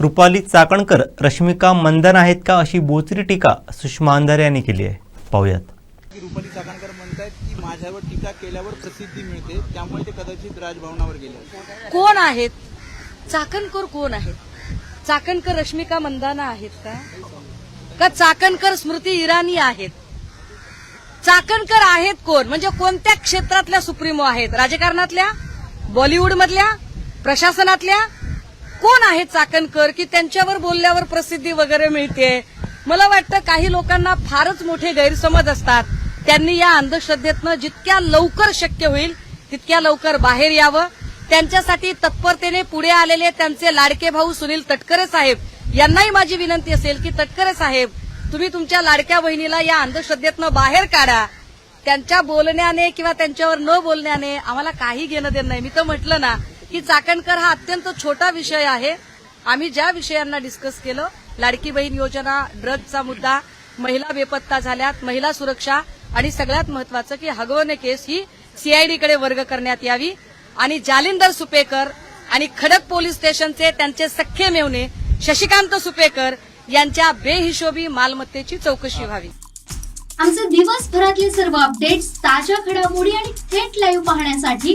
रुपाली चाकणकर रश्मिका मंदन आहेत का अशी बोचरी टीका सुषमा अंधारे यांनी केली आहे. पाहूयात. की रुपाली चाकणकर म्हणतायत की माझ्यावर टीका केल्यावर प्रसिद्धी मिळते त्यामुळे ते कदाचित राजभवनावर गेले. कोण आहेत? चाकणकर कोण आहेत? चाकणकर रश्मिका मंदाना आहेत का? का चाकणकर स्मृती इराणी आहेत? चाकणकर आहेत कोण? म्हणजे कोणत्या क्षेत्रातल्या सुप्रीमो आहेत? राजकारणातल्या? बॉलिवूड मधल्या प्रशासनातल्या? कोण आहेत चाकणकर की त्यांच्यावर बोलल्यावर प्रसिद्धी वगैरे मिळते मला वाटतं काही लोकांना फारच मोठे गैरसमज असतात. त्यांनी या अंधश्रद्धेतनं जितक्या लवकर शक्य होईल तितक्या लवकर बाहेर यावं. त्यांच्यासाठी तत्परतेने पुढे आलेले त्यांचे लाडके भाऊ सुनील तटकरे साहेब यांनाही माझी विनंती असेल की तटकरे साहेब तुम्ही तुमच्या लाडक्या बहिणीला या अंधश्रद्धेतनं बाहेर काढा. त्यांच्या बोलण्याने किंवा त्यांच्यावर न बोलण्याने आम्हाला काही घेणं देणं नाही. मी तर म्हटलं ना की चाकणकर हा अत्यंत छोटा विषय आहे. आम्ही ज्या विषयांना डिस्कस केलं लाडकी बहीण योजना ड्रग्जचा मुद्दा महिला बेपत्ता झाल्यात महिला सुरक्षा आणि सगळ्यात महत्वाचं की हगवणे केस ही सीआयडीकडे वर्ग करण्यात यावी. आणि जालिंदर सुपेकर आणि खडक पोलीस स्टेशनचे त्यांचे सख्खे मेवणे शशिकांत सुपेकर यांच्या बेहिशोबी मालमत्तेची चौकशी व्हावी. आमचे दिवसभरातले सर्व अपडेट्स ताज्या घडामोडी आणि थेट लाईव्ह पाहण्यासाठी